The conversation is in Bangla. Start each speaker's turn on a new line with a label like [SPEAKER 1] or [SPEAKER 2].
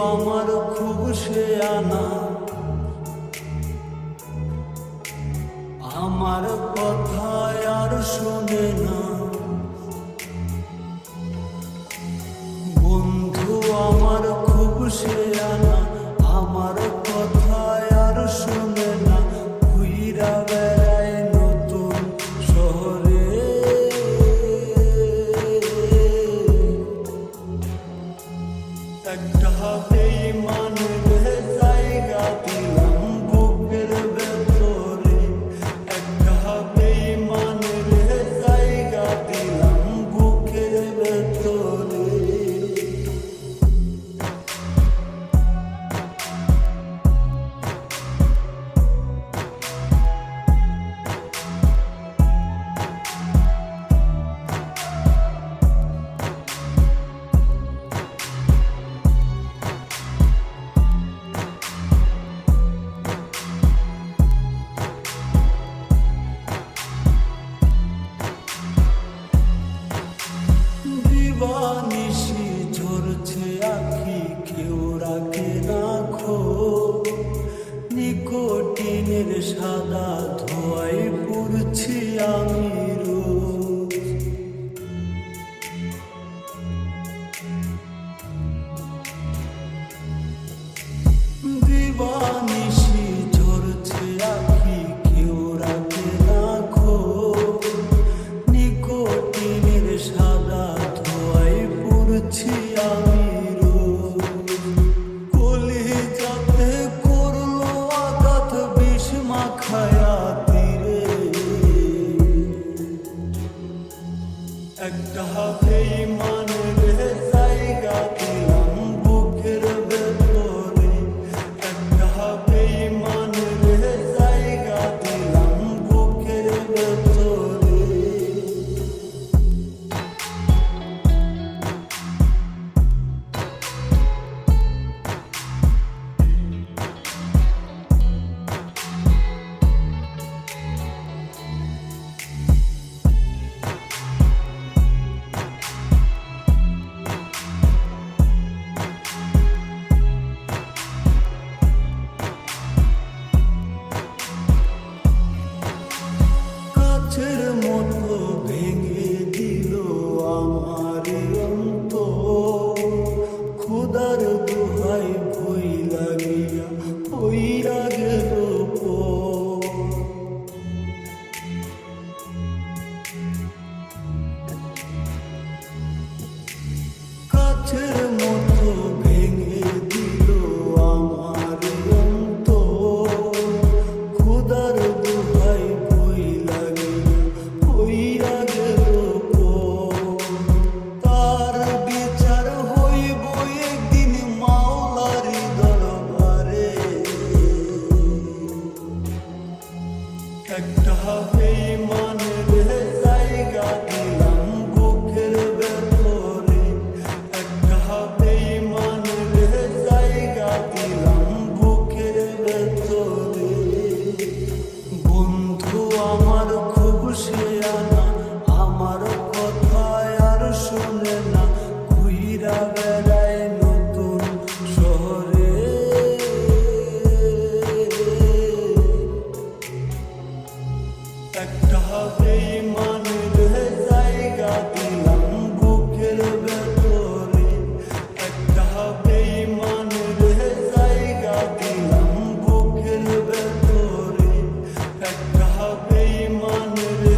[SPEAKER 1] আমার খুব সে আনা। আমার কথা আর শোনে না। বন্ধু আমার খুব সে আনা। সাদা أنتهى قيمة একটা বেইমানের জায়গা। Ey